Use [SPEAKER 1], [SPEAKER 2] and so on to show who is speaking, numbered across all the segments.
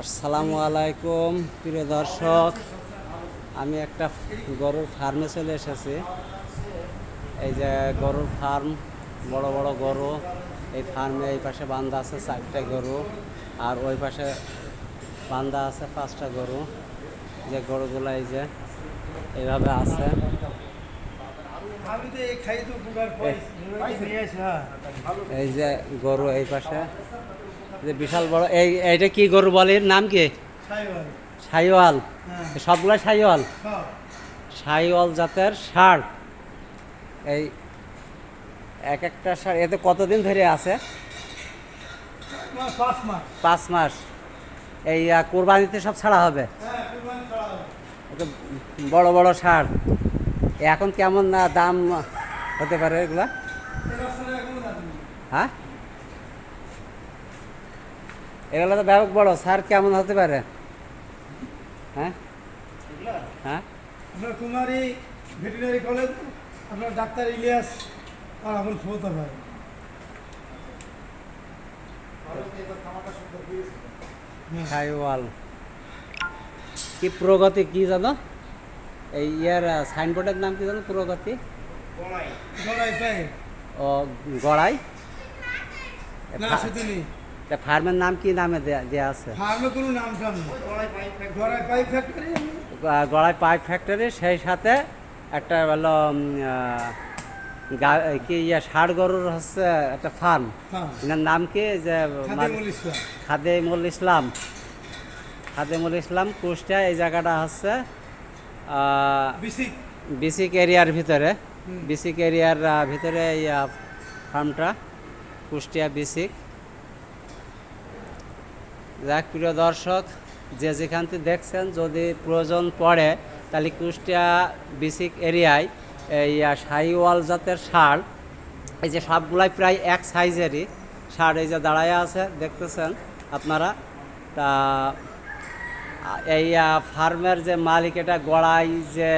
[SPEAKER 1] আসসালামু আলাইকুম প্রিয় দর্শক। আমি একটা গরুর ফার্মে চলে এসেছি। এই যে গরুর ফার্ম বড় বড় গরু। এই ফার্মে এই পাশে বান্দা আছে চারটা গরু। আর ওই পাশে বান্দা আছে পাঁচটা গরু। যে গরুগুলো এই যে এইভাবে আছে।
[SPEAKER 2] এই
[SPEAKER 1] যে গরু এই পাশে। যে বিশাল বড় এই এইটা কি গরু বলে? নাম কি? সাইওয়াল।
[SPEAKER 2] হ্যাঁ।
[SPEAKER 1] সবগুলো সাইওয়াল?
[SPEAKER 2] সব।
[SPEAKER 1] সাইওয়াল জাতের সার এই এক একটা সার এতে কতদিন ধরে আছে?
[SPEAKER 2] পাঁচ মাস।
[SPEAKER 1] এই কোরবানিতে সব ছাড়া হবে?
[SPEAKER 2] হ্যাঁ
[SPEAKER 1] বড় বড় সার এখন কেমন না দাম হতে পারে এগুলা। হ্যাঁ? এগুলো তো ব্যাপক বড় সার কেমন হতে পারে? হ্যাঁ? হ্যাঁ?
[SPEAKER 2] আপনার কুমারী ভেটেরিনারি কলেজ আপনার ডাক্তার ইলিয়াস আর এখন খবর ভাই।
[SPEAKER 1] কি প্রগতি কি জানো? এই ইয়ার সাইনবোর্ডের নাম কি জানো প্রগতি? ও গড়াই?
[SPEAKER 2] না
[SPEAKER 1] তা ফার্মের নাম কি নামে দেয়া দেয়া আছে?
[SPEAKER 2] ফার্মে কোনো নাম টাম pipe factory
[SPEAKER 1] Gorai pipe factory সেই সাথে একটা হলো কি ইয়া ষাড় গরুর হচ্ছে একটা ফার্ম এনার নাম কি? যে
[SPEAKER 2] খাদিমুল ইসলাম।
[SPEAKER 1] খাদেমুল ইসলাম। খাদেমুল ইসলাম কুষ্টিয়া এই জায়গাটা হচ্ছে
[SPEAKER 2] বিসিক।
[SPEAKER 1] এরিয়ার ভিতরে। বিসিক এরিয়ার ভিতরে এই ফার্মটা কুষ্টিয়া বিসিক। যাক, প্রিয় দর্শক, যে যেখান থেকে দেখছেন, যদি প্রয়োজন পড়ে, তাহলে কুষ্টিয়া বিসিক এরিয়ায় এই সাইওয়াল জাতের সার এই যে সবগুলাই প্রায় এক সাইজেরই সার এই যে দাঁড়ায় আছে, দেখতেছেন আপনারা তা, এই ফার্মের যে মালিক, এটা গড়াই যে।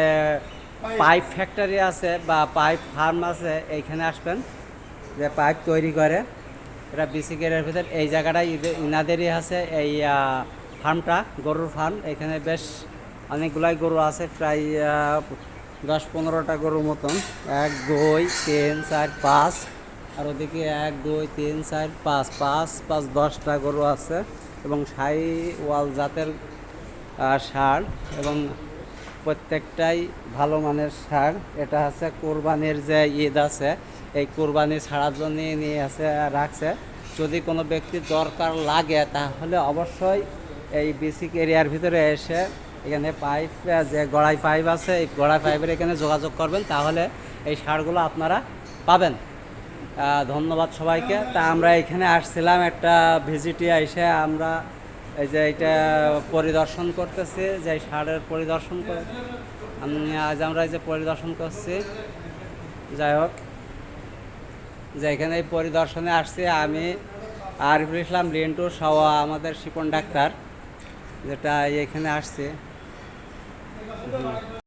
[SPEAKER 2] পাইপ
[SPEAKER 1] ফ্যাক্টরি আছে বা পাইপ ফার্ম আছে, এইখানে আসবেন, যে পাইপ তৈরি করে এটা বিসিকের ভিতর এই জায়গাটায় ইদে- ইনাদেরই আছে, এই ফার্মটা গরুর ফার্ম এখানে বেশ অনেকগুলাই গরু আছে, প্রায় দশ পনেরোটা গরুর মতন। এক, দুই, তিন, চার, পাঁচ। আর ওদিকে এক, দুই, তিন, চার, পাঁচ পাঁচ পাঁচ, দশটা গরু আছে। এবং সাই ওয়াল জাতের ষাঁড় এবং প্রত্যেকটাই ভালো মানের সার এটা হচ্ছে কোরবানির যে ঈদ আছে, এই কোরবানি ছাড়ার জন্য নিয়ে আছে, রাখছে। যদি কোনো ব্যক্তির দরকার লাগে, তাহলে অবশ্যই এই বেসিক এরিয়ার ভিতরে এসে এখানে পাইপ যে গড়াই পাইপ আছে, এই গড়াই পাইপের এখানে যোগাযোগ করবেন। তাহলে এই সারগুলো আপনারা পাবেন। ধন্যবাদ সবাইকে। তা আমরা এখানে আসছিলাম একটা ভিজিটে এসে, আমরা এই যে এটা পরিদর্শন করতেছে, যে সারের পরিদর্শন আজ আমরা এই যে পরিদর্শন করছি, যাই হোক। যে এখানে এই পরিদর্শনে আসছে আমি আরিফুল ইসলাম রিন্টু সহ আমাদের শিপন ডাক্তার, যেটা এখানে আসছে।